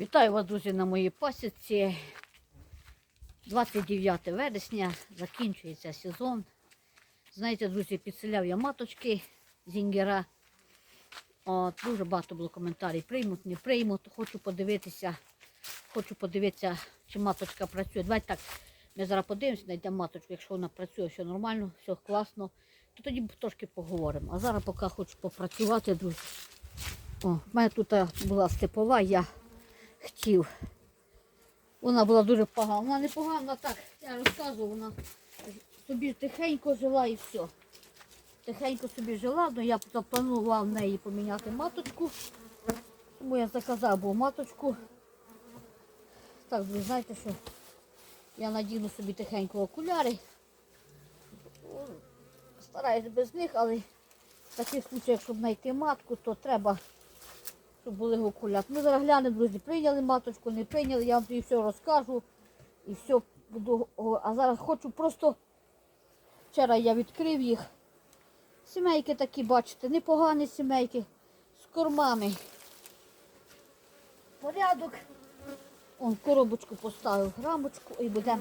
Вітаю вас, друзі, на моїй пасіці. 29 вересня, закінчується сезон. Знаєте, друзі, підселяв я маточки зінгера. От, дуже багато було коментарів, приймуть, не приймуть. Хочу подивитися, хочу подивитися, чи маточка працює. Давайте так, ми зараз подивимося, знайдемо маточку. Якщо вона працює, все нормально, все класно, то тоді трошки поговоримо. А зараз поки хочу попрацювати, друзі. О, в мене тут була степова, я хотів. Вона була дуже погана. Вона не погана так, я розказую, вона собі тихенько жила і все. Тихенько собі жила, але я запланував в неї поміняти маточку. Тому я заказав був маточку. Так, ви знаєте, що я надіну собі тихенько окуляри. Стараюсь без них, але в таких случаях, щоб знайти матку, то треба щоб були окуляри. Ми зараз глянемо, друзі, прийняли маточку, не прийняли, я вам тоді все розкажу і все буду. А зараз хочу просто, вчора я відкрив їх. Сімейки такі, бачите, непогані сімейки з кормами. Порядок. Он коробочку поставив рамочку і будемо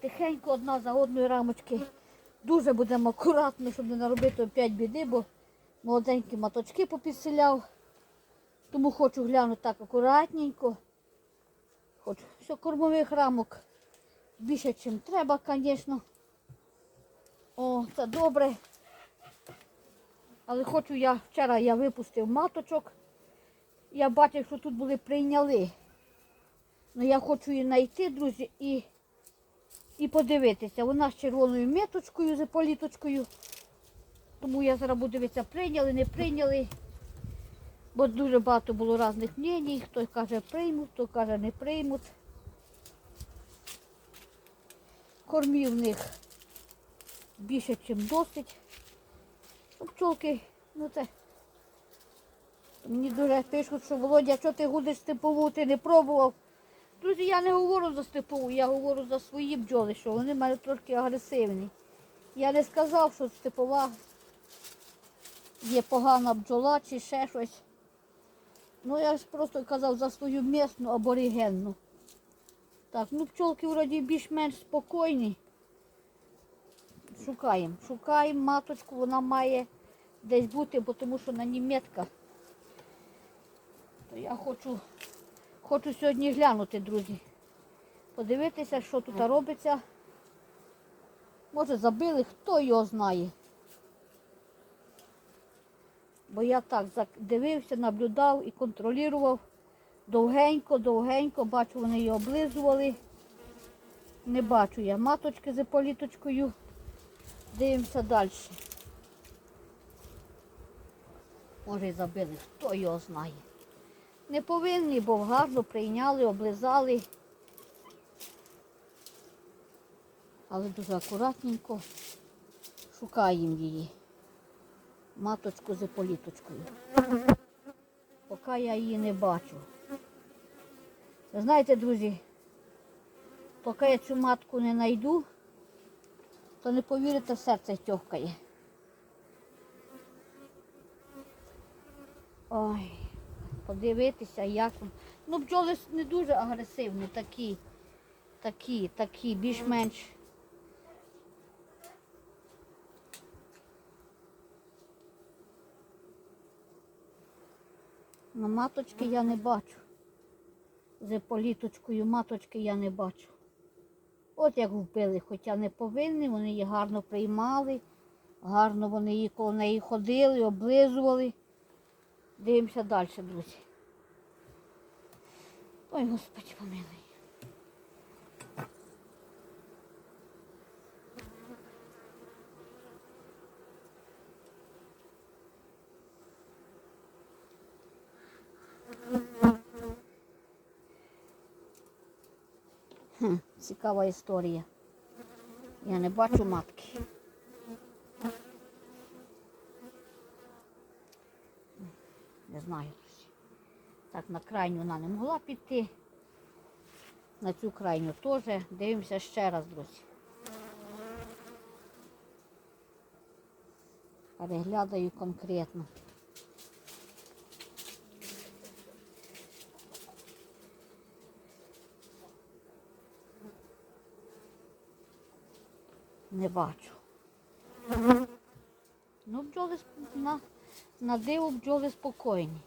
тихенько одна за одною рамочки. Дуже будемо акуратно, щоб не наробити опять біди, бо молоденькі маточки попідселяв. Тому хочу глянути так акуратненько. Хочу все кормових рамок більше, ніж треба, звісно. О, це добре. Але хочу я, вчора я випустив маточок. Я бачив, що тут були прийняли. Ну я хочу її знайти, друзі, і, і подивитися. Вона з червоною меточкою, з політочкою. Тому я зараз буду дивитися, прийняли, не прийняли. Бо дуже багато було різних мнень. Хто каже приймуть, хто каже не приймуть. Кормів в них більше, ніж досить. Ну, Пчолки, ну це. Мені дуже пишуть, що Володя, що ти гудиш степову, ти не пробував. Друзі, я не говорю за степову, я говорю за свої бджоли, що вони в мене трошки агресивні. Я не сказав, що степова є погана бджола чи ще щось. Ну я ж просто казав за свою місну аборигенну. Так, ну пчолки вроді більш-менш спокійні. Шукаємо. Шукаємо маточку, вона має десь бути, бо тому що на ній метка. То я хочу, хочу сьогодні глянути, друзі. Подивитися, що тут робиться. Може забили, хто його знає. Бо я так дивився, наблюдав і контролював довгенько, довгенько, бачу, вони її облизували. Не бачу я маточки з політочкою. Дивимося далі. Може і забили, хто його знає. Не повинні, бо гарно прийняли, облизали. Але дуже акуратненько шукаємо її маточку з політочкою. Поки я її не бачу. Ви знаєте, друзі, поки я цю матку не знайду, то не повірите, серце тьохкає. Ой, подивитися, як. Ну, бджоли не дуже агресивні, такі, такі, такі, більш-менш. На маточки я не бачу. За політочкою маточки я не бачу. От як вбили, хоча не повинні, вони її гарно приймали, гарно вони її коло неї ходили, облизували. Дивимося далі, друзі. Ой, Господи, помилуй. Хм, цікава історія. Я не бачу матки. Не знаю. Так, на крайню вона не могла піти. На цю крайню теж. Дивимося ще раз, друзі. Переглядаю конкретно. Не бачу. Ну, бджоли на, на диво бджоли спокійні.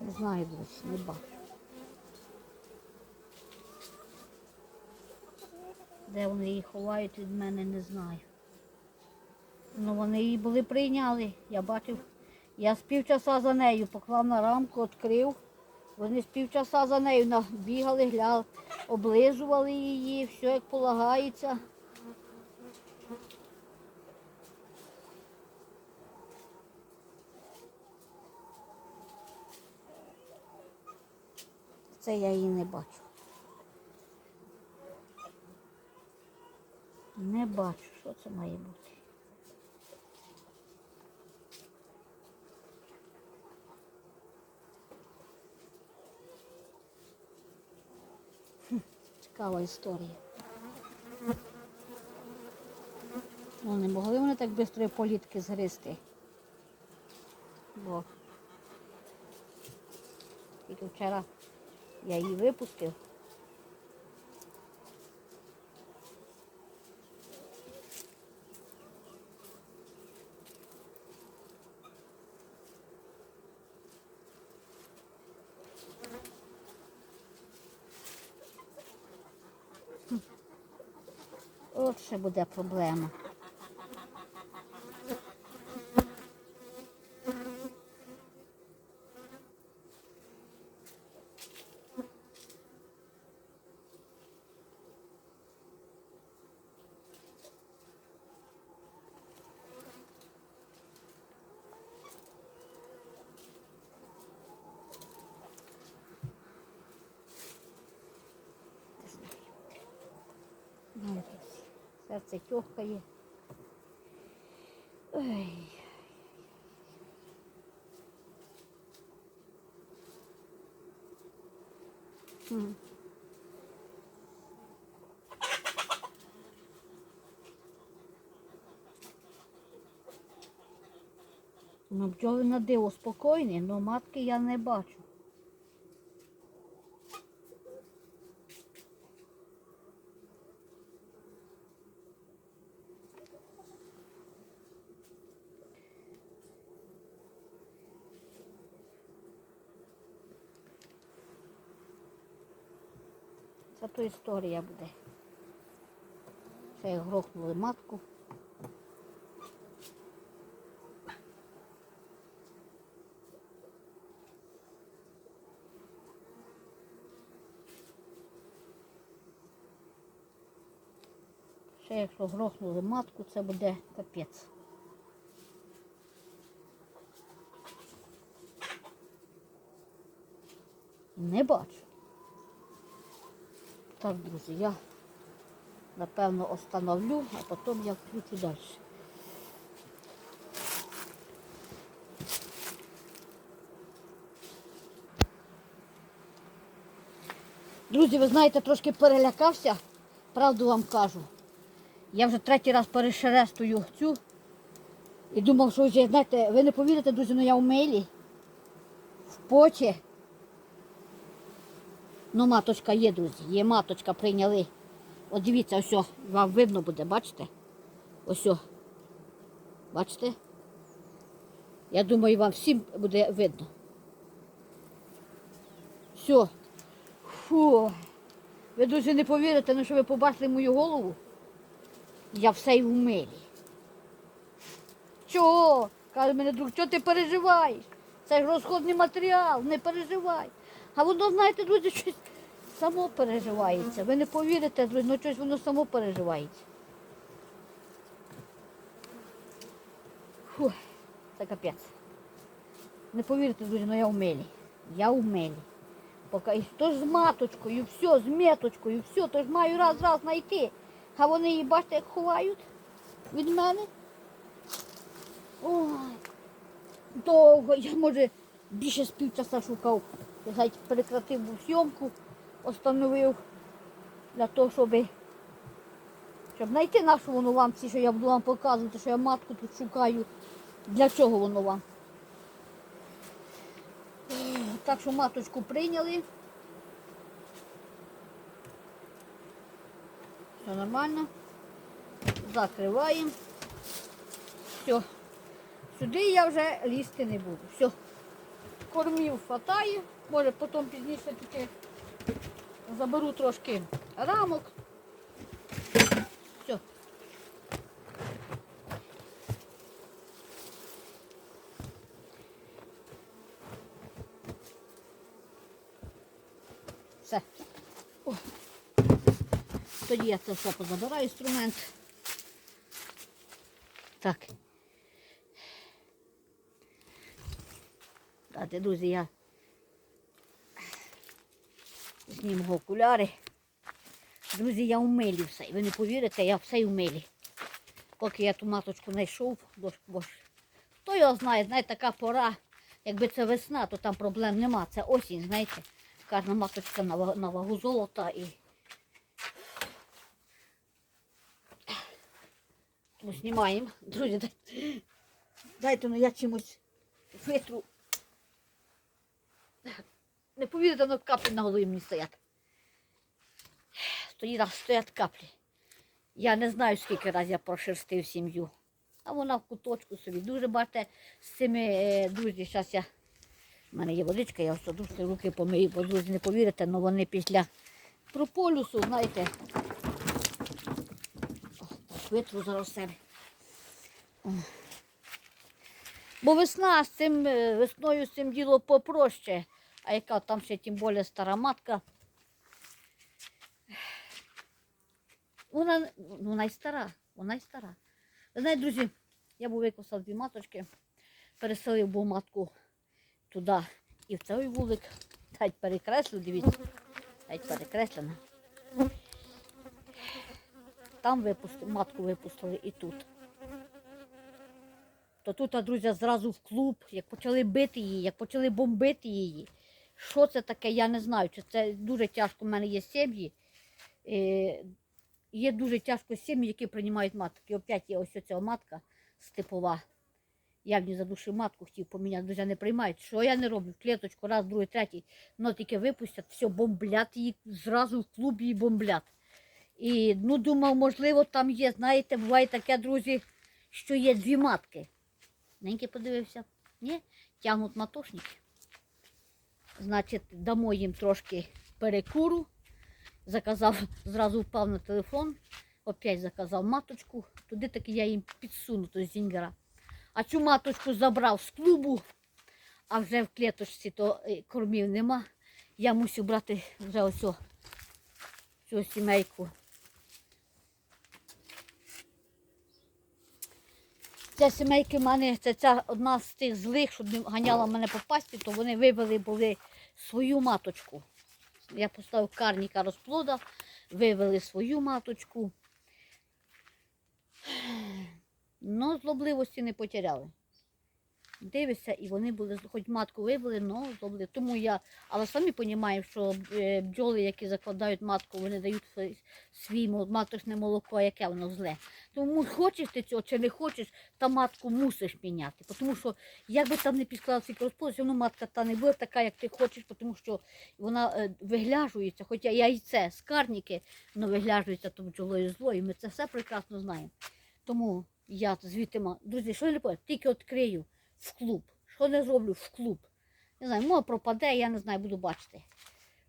Не знаю, друзі, не бачу. Де вони її ховають від мене, не знаю. Ну вони її були прийняли. Я бачив, я з півчаса за нею поклав на рамку, відкрив. Вони з півчаса за нею набігали, гля, облизували її, все як полагається. Це я її не бачу. Не бачу, що це має бути. Хм, Цікава історія. Ну, не могли вони так швидко політки згристи. Бо тільки вчора я її випустив. Ще буде проблема. Ну, якось Серце тьохкає. Ой. М. Ну, бджоли на диво спокійні, але матки я не бачу. Це то історія буде. Ще грохнули матку. Ще якщо грохнули матку, це буде капець. Не бачу. Так, друзі, я напевно остановлю, а потім я включу далі. Друзі, ви знаєте, трошки перелякався, правду вам кажу. Я вже третій раз перешерестую цю і думав, що вже, знаєте, ви не повірите, друзі, але я в мейлі, в поті. Ну, маточка є, друзі, є маточка, прийняли. От дивіться, ось, вам видно буде, бачите? Ось. Бачите? Я думаю, вам всім буде видно. Все. Фу. Ви дуже не повірите, ну що ви побачили мою голову. Я все й в милі. Чого? Каже мене друг, чого ти переживаєш? Це ж розходний матеріал, не переживай. А воно, знаєте, друзі, щось само переживається. Ви не повірите, друзі, ну щось воно само переживається. Фу, це капець. Не повірите, друзі, ну я в. Я в. Поки то ж з маточкою, все, з меточкою, все, то ж маю раз-раз знайти. А вони її, бачите, як ховають від мене. Ой, довго, я може більше з півчаса шукав. Геть прекратив був зйомку, остановив для того, щоб, щоб знайти нашу воно вам ці, що я буду вам показувати, що я матку тут шукаю. Для чого воно вам? Так що маточку прийняли. Все нормально. Закриваємо. Все. Сюди я вже лізти не буду. Все. Кормів хватає. Може потім пізніше таки заберу трошки рамок. Все. Все. О. Тоді я це все позабираю інструмент. Так. Дайте, друзі, я зніму окуляри. Друзі, я в все. Ви не повірите, я все в. Поки я ту маточку знайшов, бо, ж хто його знає, знаєте, така пора. Якби це весна, то там проблем нема. Це осінь, знаєте. Кожна маточка на, ва- на вагу золота і. Знімаємо. Друзі, дайте ну я чимось витру. Не повірите, але каплі на голові мені стоять. Стоїть, стоять каплі. Я не знаю, скільки разів я прошерстив сім'ю. А вона в куточку собі. Дуже бачите, з цими е, друзі, зараз я. У мене є водичка, я ось дуже руки помию, бо друзі, не повірите, але вони після прополюсу, знаєте. Витру зараз себе. Бо весна з цим, е, весною з цим діло попроще. А яка там ще тим більше стара матка. Вона, ну, вона й стара, вона й стара. Ви знаєте, друзі, я був викосав дві маточки, переселив був матку туди і в цей вулик. Геть перекреслив, дивіться. Геть перекреслено. Там випустили, матку випустили і тут. То тут, друзі, зразу в клуб, як почали бити її, як почали бомбити її. Що це таке, я не знаю. Чи це дуже тяжко. У мене є сім'ї. Е, є дуже тяжко сім'ї, які приймають матки. Опять є ось ця матка степова. Я в ній задушив матку, хотів поміняти, друзі не приймають. Що я не роблю? В клеточку, раз, другий, третій, ну тільки випустять, все, бомблять її, зразу в клуб її бомблять. І ну, думав, можливо, там є, знаєте, буває таке, друзі, що є дві матки. Неньки подивився. Ні, тягнуть матошники. Значить, дамо їм трошки перекуру. Заказав, зразу впав на телефон, опять заказав маточку. Туди таки я їм підсуну то зінгера. А цю маточку забрав з клубу, а вже в клеточці то е, кормів нема. Я мусив брати вже ось цю сімейку. Ця сімейка мене, це ця одна з тих злих, що не ганяла мене по пасті, то вони вивели були свою маточку. Я поставив карніка розплода, вивели свою маточку. Ну, злобливості не потеряли. Дивишся, і вони були, хоч матку вивели, але злобливі. Тому я, але самі розуміємо, що е, бджоли, які закладають матку, вони дають свій- маточне молоко, яке воно зле. Тому хочеш ти цього чи не хочеш, та матку мусиш міняти. Тому що як би там не підсклала свій розплод, все матка та не буде така, як ти хочеш, тому що вона е, вигляжується, хоча яйце, скарніки, воно вигляжується то бджолою злою. Ми це все прекрасно знаємо. Тому я звідти, друзі, що я не тільки відкрию в клуб. Що не зроблю в клуб. Не знаю, може пропаде, я не знаю, буду бачити.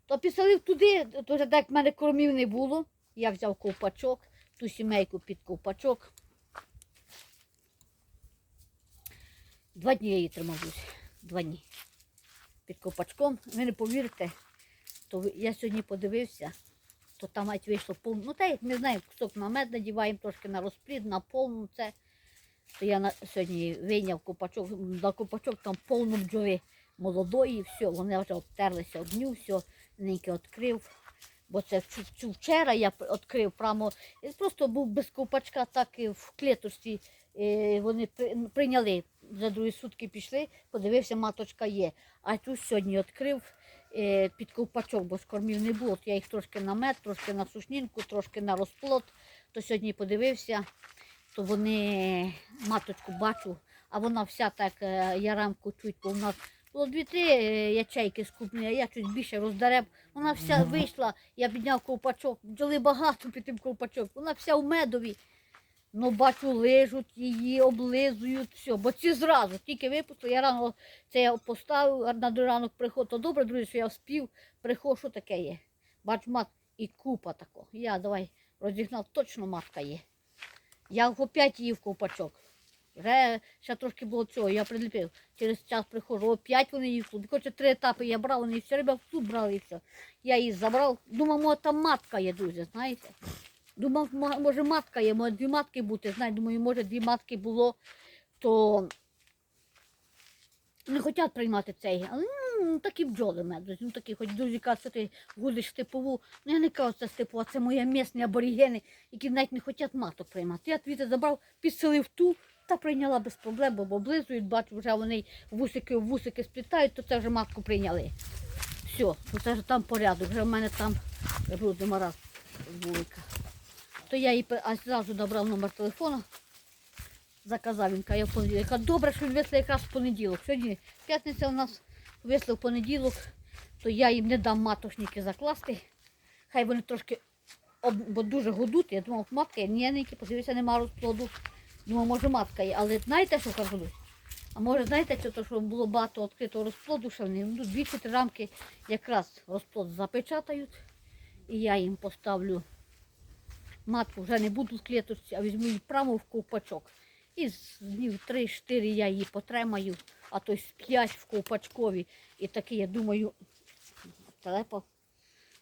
То підселив туди, то вже так в мене кормів не було. Я взяв ковпачок, ту сімейку під ковпачок. Два дні я її тримав. Два дні. Під ковпачком. Ви не повірите, то я сьогодні подивився, то там навіть вийшло повно. Ну, та не знаю, кусок на мед надіваємо, трошки на розплід, на повну це. Я на, сьогодні вийняв копачок, на копачок там повно бджоли молодої, все, вони вже обтерлися об дню, все, неньки відкрив. Бо це вчора я відкрив прямо, просто був без ковпачка, так і в клеточці е, вони прийняли, за другі сутки пішли, подивився, маточка є. А тут сьогодні відкрив е, під ковпачок, бо скормів не було. Я їх трошки на мед, трошки на сушнінку, трошки на розплод. То сьогодні подивився, то вони маточку бачу, а вона вся так е, я рамку чуть, бо в нас було дві-три е, ячейки скупні, а я чуть більше роздерев. Вона вся вийшла, я підняв ковпачок, бджоли багато під тим ковпачок, вона вся в медові. Ну, бачу, лижуть її, облизують, все. Бо ці зразу, тільки випустили, я рано це я поставив, на ранок приход, то добре, друзі, що я вспів, приход, що таке є. Бач, мат і купа такого. Я давай розігнав, точно матка є. Я опять її в ковпачок. Вже ще трошки було цього, я приліпив. Через час приходжу, опять вони її в клуб. Хоче три етапи я брав, вони все время в клуб брали і все. Я її забрав. Думав, може там матка є, друзі, знаєте. Думав, може матка є, може дві матки бути. Знаєте, думаю, може дві матки було, то не хочуть приймати цей. Але ну, такі бджоли меду. Ну такі, хоч друзі кажуть, ти гудиш степову. Ну я не кажу, це степова, це мої місні аборігени, які навіть не хочуть маток приймати. Я твіти забрав, підселив ту та прийняла без проблем, бо облизують, бачу, вже вони вусики в вусики сплітають, то це вже матку прийняли. Все, то це вже там порядок, вже в мене там груди мараз вулика. То я їй зразу набрав номер телефону, заказав він, я в понеділок. Добре, що вислав якраз в понеділок. Сьогодні п'ятниця у нас вислав понеділок, то я їм не дам матошники закласти. Хай вони трошки, бо дуже годуть. Я думав, матка є, ні, ніки, подивися, нема розплоду. Думав, може матка є, але знаєте, що кажуть? А може, знаєте, що, то, що було багато відкритого розплоду, що вони ну, дві чи три рамки якраз розплод запечатають. І я їм поставлю матку, вже не буду в клеточці, а візьму її прямо в ковпачок. І з днів 3-4 я її потримаю, а то з 5 в ковпачкові. І такі, я думаю, телепа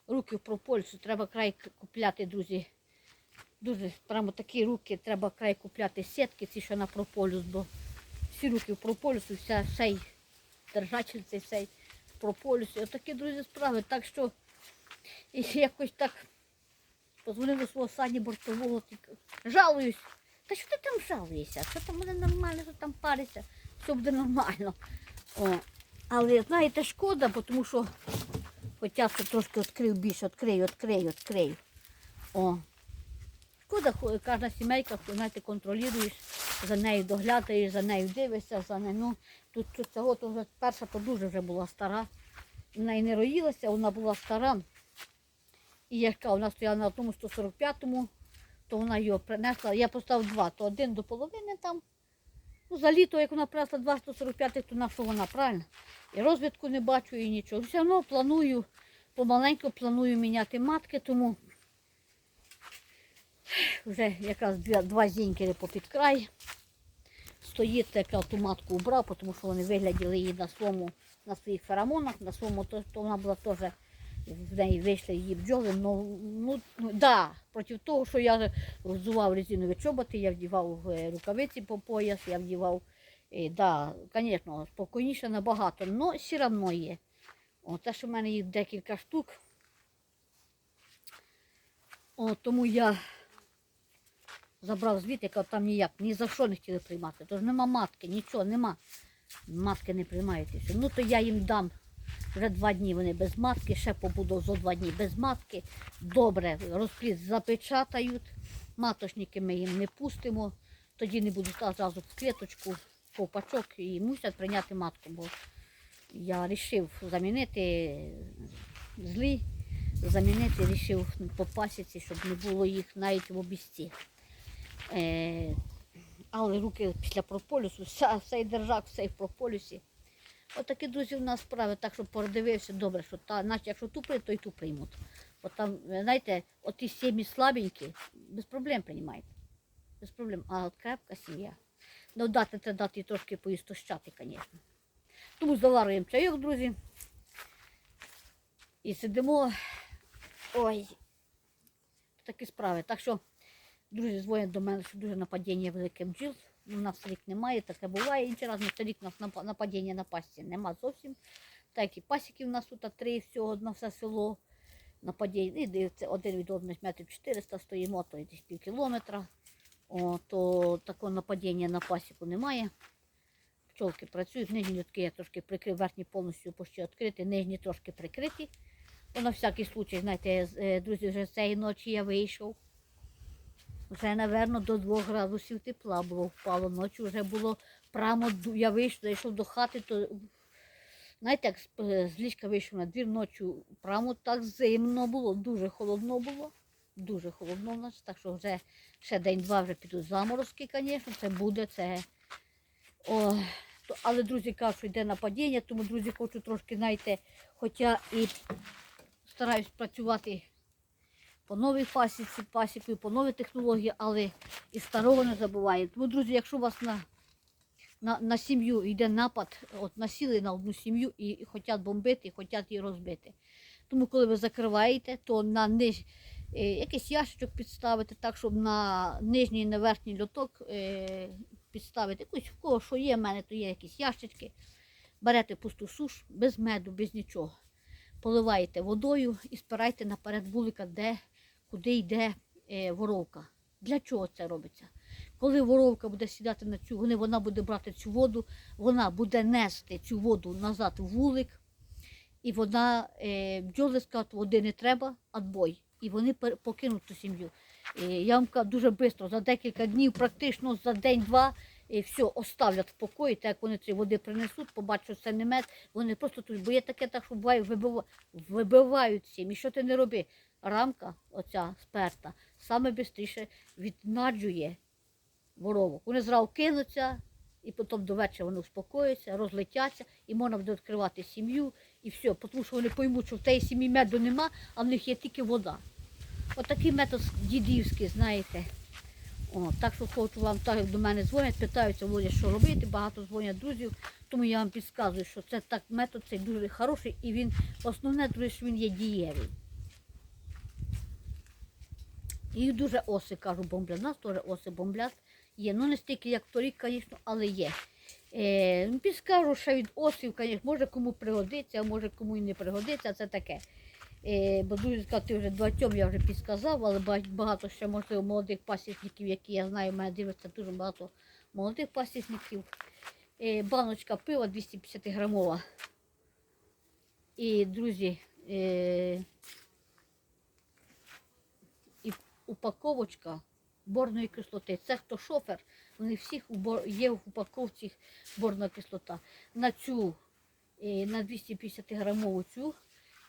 руки в пропольцю, треба край купляти, друзі. Дуже прямо такі руки, треба край купляти сітки, ці що на прополюс, бо всі руки в прополюсу, вся сей держатель цей сей в прополюсі. Отакі, друзі, справи. Так що і якось так позвонив до свого сані бортового, жалуюсь. Та що ти там жалуєшся? Що там буде нормально, що там париться, все буде нормально. О. Але знаєте, шкода, тому що хоча б трошки відкрив більше, відкрию, відкрию, відкрию. О. Шкода, кожна сімейка, знаєте, контролюєш, за нею доглядаєш, за нею дивишся, за нею. Ну, тут, тут цього то вже перша то дуже вже була стара. Вона і не роїлася, вона була стара. І яка вона стояла на одному 145-му, то вона його принесла. Я поставив два, то один до половини там. Ну, за літо, як вона принесла два 145, то на що вона, правильно? І розвитку не бачу і нічого. Все одно планую, помаленьку планую міняти матки, тому вже якраз два, два зінькери попід край. Стоїть, яка ту матку убрав, тому що вони вигляділи її на своєму, на своїх феромонах, на своєму, то, то вона була теж в неї вийшли її бджоли. Ну, ну, ну да, проти того, що я взував резинові чоботи, я вдівав е, рукавиці по пояс, я вдівав, е, да, звісно, спокійніше набагато, але все одно є. О, те, що в мене їх декілька штук. О, тому я забрав звідти, яка там ніяк, ні за що не хотіли приймати. Тож нема матки, нічого, нема. Матки не приймають. Ну то я їм дам. Вже два дні вони без матки, ще побуду зо два дні без матки. Добре, розплід запечатають. Маточники ми їм не пустимо. Тоді не будуть одразу в клеточку, ковпачок і мусять прийняти матку. Бо я вирішив замінити злі, замінити, вирішив по пасіці, щоб не було їх навіть в обісці. Е, але руки після прополісу, цей держак, все в прополісі. Отакі, друзі, в нас справи, так що подивився добре, що та, наче якщо ту приймуть, то й ту приймуть. От там, знаєте, от сім'ї слабенькі, без проблем приймають. Без проблем. А от крепка сім'я. Ну, дати це дати трошки поїстощати, звісно. Тому заварюємо чайок, друзі. І сидимо. Ой. Такі справи. Так що, друзі, дзвонять до мене, що дуже нападіння велике бджіл. У нас рік немає, таке буває. Інший раз на рік у нас нападіння на пасті нема зовсім. Так і пасіки у нас тут три всього на все село. Нападіння. Дивиться, один від одного метрів 400 стоїмо, то десь пів кілометра. О, то такого нападіння на пасіку немає. Пчолки працюють, нижні льотки я трошки прикрив, верхні повністю почти відкриті, нижні трошки прикриті. Бо на всякий случай, знаєте, е, друзі, вже цієї ночі я вийшов. Вже, напевно, до 2 градусів тепла було впало. Ночі вже було прямо я вийшов, зайшов до хати, то знаєте, як з ліжка вийшов на двір ночі, прямо так зимно було, дуже холодно було. Дуже холодно в нас, так що вже ще день-два вже підуть заморозки, звісно, це буде, це. О, то, але друзі кажуть, що йде нападіння, тому друзі хочу трошки, знаєте, хоча і стараюсь працювати по новій пасіці, пасікою, по новій технології, але і старого не забуває. Тому, друзі, якщо у вас на, на, на сім'ю йде напад, от насіли на одну сім'ю і, хочуть бомбити, і хочуть її розбити. Тому, коли ви закриваєте, то на ниж... е, якийсь ящичок підставити, так, щоб на нижній і на верхній льоток е, підставити. Якусь в кого що є, в мене то є якісь ящички. Берете пусту суш без меду, без нічого. Поливаєте водою і спирайте наперед вулика, де, куди йде е, воровка. Для чого це робиться? Коли воровка буде сідати на цю, вона буде брати цю воду, вона буде нести цю воду назад в вулик, і вона е, бджоли скажуть, води не треба, отбой. І вони покинуть ту сім'ю. Е, я вам кажу, дуже швидко, за декілька днів, практично за день-два, і все, оставлять в покої, так як вони ці води принесуть, побачать, що це не мед, вони просто тут, бо є таке так, що буває, вибива- вибивають всім. І що ти не роби? Рамка, оця сперта, саме швидше віднаджує воровок. Вони зразу кинуться, і потім до вечора вони успокояться, розлетяться, і можна буде відкривати сім'ю, і все. Тому що вони поймуть, що в тієї сім'ї меду нема, а в них є тільки вода. Отакий метод дідівський, знаєте. О, так що хочу вам, так як до мене дзвонять, питаються, Володя, що робити, багато дзвонять друзів, тому я вам підказую, що це так метод цей дуже хороший і він основне, друзі, що він є дієвий. І дуже оси, кажу, бомблять. У нас теж оси бомблять. Є. Ну не стільки, як торік, звісно, але є. Е, ну, підскажу, що від осів, звісно, може кому пригодиться, а може кому і не пригодиться, це таке. Е, бо дуже сказати, вже багатьом я вже підсказав, але багато ще можливо молодих пасічників, які я знаю, в мене дивиться дуже багато молодих пасічників. Е, баночка пива 250 грамова. І, друзі, е, і упаковочка борної кислоти. Це хто шофер, вони всіх є в упаковці борна кислота. На цю, е, на 250 грамову цю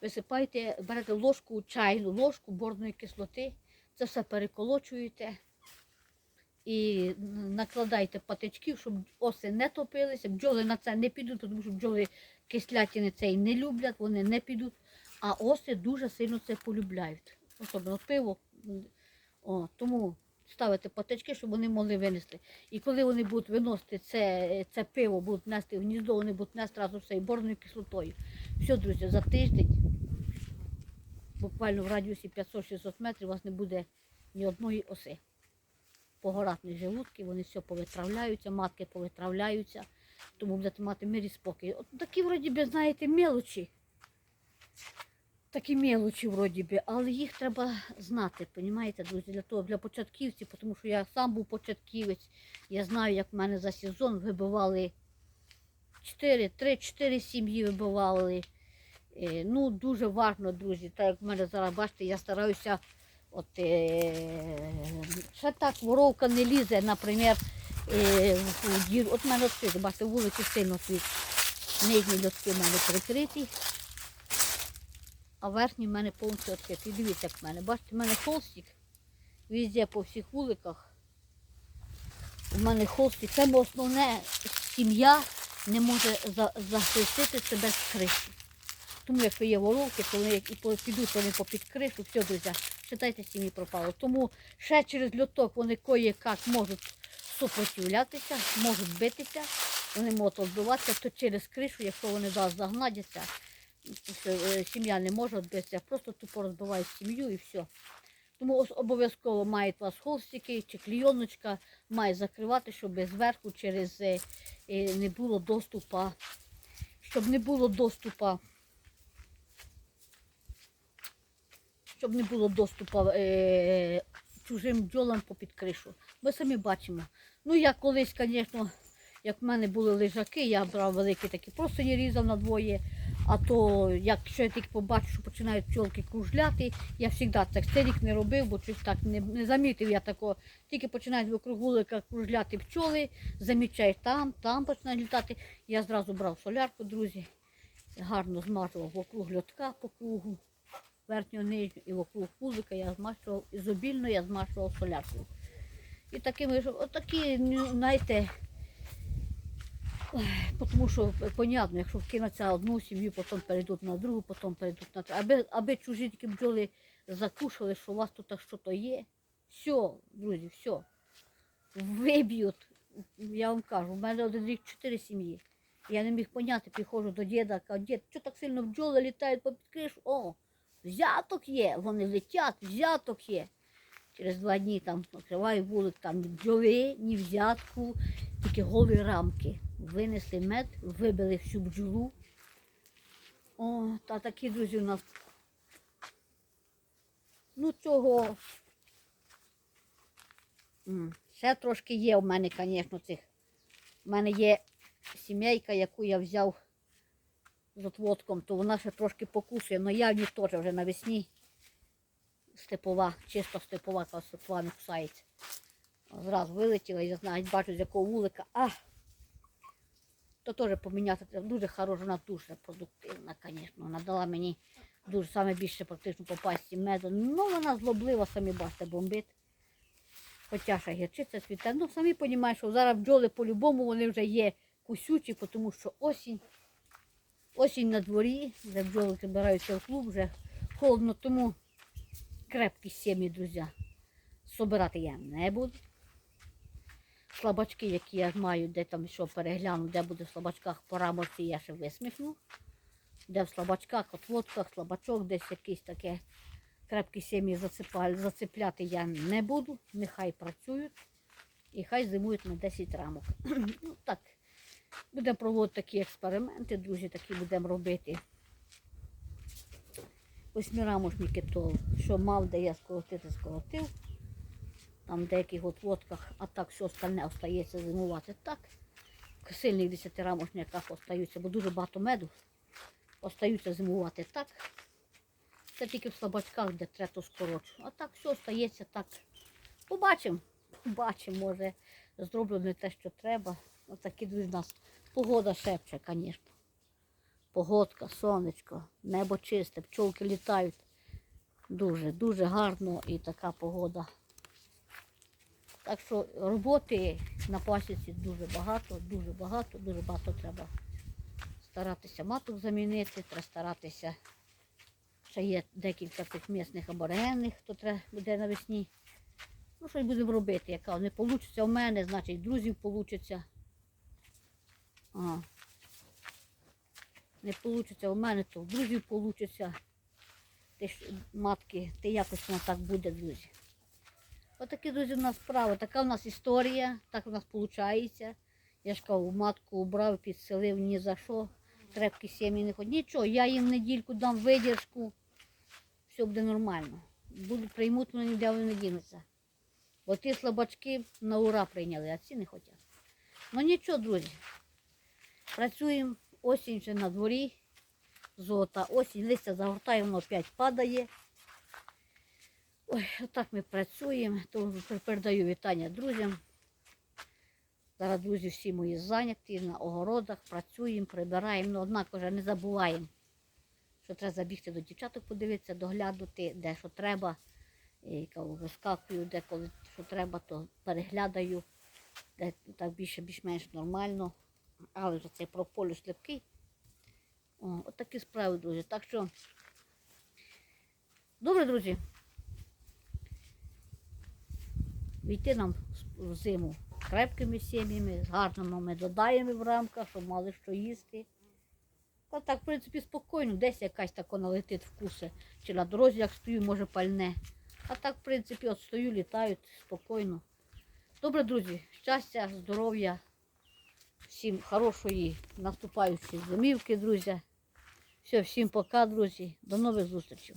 висипайте, берете ложку, чайну ложку борної кислоти, це все переколочуєте і накладайте патичків, щоб оси не топилися. Бджоли на це не підуть, тому що бджоли кислятини цей не люблять, вони не підуть. А оси дуже сильно це полюбляють. Особливо пиво. О, тому ставите патички, щоб вони могли винести. І коли вони будуть виносити це, це пиво, будуть нести в гніздо, вони будуть нести разом з цією борною кислотою. Все, друзі, за тиждень, буквально в радіусі 500-600 метрів, у вас не буде ні одної оси. Погоратні желудки, вони все повитравляються, матки повитравляються, тому будете мати мир і спокій. От такі, вроді би, знаєте, мелочі. Такі мелочі, вроді би, але їх треба знати, розумієте, друзі, для того, для початківців, тому що я сам був початківець, я знаю, як в мене за сезон вибивали 4, 3-4 сім'ї вибивали. Е, ну, дуже важливо, друзі. Так як в мене зараз, бачите, я стараюся, от, е, ще так воровка не лізе, наприклад, е, в. От мене бачите, вулиці сильно світ. Нижні льотки в мене прикриті, а верхні в мене повністю відкриті. Дивіться, як в мене. Бачите, в мене холстик, везде по всіх вуликах. У мене холстик. Це основне сім'я не може за- захистити себе з криші. Тому якщо є воровки, то вони і підуть вони попід кришу, все, друзі, читайте, сім'ї пропало. Тому ще через льоток вони кое-як можуть супротивлятися, можуть битися, вони можуть відбиватися, то через кришу, якщо вони да, загнадяться, сім'я не може відбитися, просто тупо розбивають сім'ю і все. Тому обов'язково мають у вас холстики чи клійоночка, має закривати, щоб зверху через е, е, не було доступу, щоб не було доступу, щоб не було доступу е, чужим бджолам попід кришу. Ми самі бачимо. Ну, я колись, звісно, як в мене були лежаки, я брав великі такі, просто її різав на двоє. А то, якщо я тільки побачу, що починають пчолки кружляти, я завжди так цей рік не робив, бо щось так не, не замітив я такого. Тільки починають вокруг вулика кружляти пчоли, замічаєш там, там починають літати. Я зразу брав солярку, друзі, гарно змажував вокруг льотка по кругу, верхнього нижнього і вокруг вулика я змащував, ізобільно я змащував соляркою. І такими ж, отакі, ну, знаєте, Тому що, е, понятно, якщо вкинуться одну сім'ю, потім перейдуть на другу, потім перейдуть на третю. Аби, аби чужі такі бджоли закушали, що у вас тут що-то є. Все, друзі, все. Виб'ють. Я вам кажу, в мене один рік чотири сім'ї. Я не міг поняти, приходжу до діда, кажу, дід, що так сильно бджоли літають по кришу? О, взяток є, вони летять, взяток є. Через два дні там відкриваю вулик, там ні бджоли, ні взятку, тільки голі рамки. Винесли мед, вибили всю бджолу. О, та такі друзі у нас. Ну, цього. Ще трошки є в мене, звісно, цих. У мене є сімейка, яку я взяв з отводком, то вона ще трошки покусує, але я в ній теж вже навесні степова, чисто степова, яка степова не кусається. Зразу вилетіла, я знаю, бачу, з якого вулика. А! То теж поміняти треба. Дуже хороша, вона дуже продуктивна, звісно. Вона дала мені дуже саме більше практично попасті меду. Ну, вона злоблива, самі бачите, бомбить. Хоча ще гірчиця цвіте. Ну, самі розумієте, що зараз бджоли по-любому вони вже є кусючі, тому що осінь. Осінь на дворі, де бджоли збираються в клуб, вже холодно, тому крепкі сім'ї, друзі. Собирати я не буду. Слабачки, які я маю, де там що перегляну, де буде в слабачках по рамочці, я ще висміхну. Де в слабачках, отводках, слабачок, десь якісь таке крепкі сім'ї зацепляти я не буду. Нехай працюють і хай зимують на 10 рамок. ну так, будемо проводити такі експерименти, друзі, такі будемо робити. Восьмирамошники, то що мав, де я скоротити, скоротив. Там в деяких от водках, а так все остальне остається зимувати так. В сильних десятирамошниках остаються, бо дуже багато меду. Остаються зимувати так. Це тільки в слабачках, де треба скорочу. А так все остається так. Побачимо. Побачимо, може, зроблю не те, що треба. Отакі в нас погода шепче, звісно. Погодка, сонечко, небо чисте, пчолки літають. Дуже, дуже гарно і така погода. Так що роботи на пасіці дуже багато, дуже багато, дуже багато треба старатися маток замінити, треба старатися. Ще є декілька тих місних аборигенних, хто треба буде навесні. Ну, щось будемо робити, яка не вийде в мене, значить друзів вийде. А. Не вийде у мене, то в друзів вийде. Ти ж матки, ти якось воно так буде, друзі. Отакі, друзі, у нас справа. Така у нас історія, так у нас виходить. Я ж кажу, матку убрав, підселив ні за що. Трепки сім'ї не ходять. Нічого, я їм недільку дам видержку. Все буде нормально. Будуть приймуть, мене ніде вони не дінуться. Бо ті слабачки на ура прийняли, а ці не хочуть. Ну нічого, друзі. Працюємо, осінь вже на дворі. Золота осінь, листя загортає, воно опять падає. Ой, отак ми працюємо. То передаю вітання друзям. Зараз друзі всі мої зайняті на огородах, працюємо, прибираємо, ну, однак вже не забуваємо, що треба забігти до дівчаток, подивитися, доглядати, де що треба. І вискакую, де коли що треба, то переглядаю, де так більше більш-менш нормально. Але вже цей прополюс слабкий. О, от такі справи, друзі. Так що, добре, друзі. Війти нам в зиму крепкими сім'ями, з гарними медодаями в рамках, щоб мали що їсти. А так, в принципі, спокійно, десь якась тако налетить вкуси. Чи на дорозі, як стою, може пальне. А так, в принципі, от стою, літають спокійно. Добре, друзі, щастя, здоров'я, всім хорошої наступаючої зимівки, друзі. Все, всім пока, друзі. До нових зустрічей.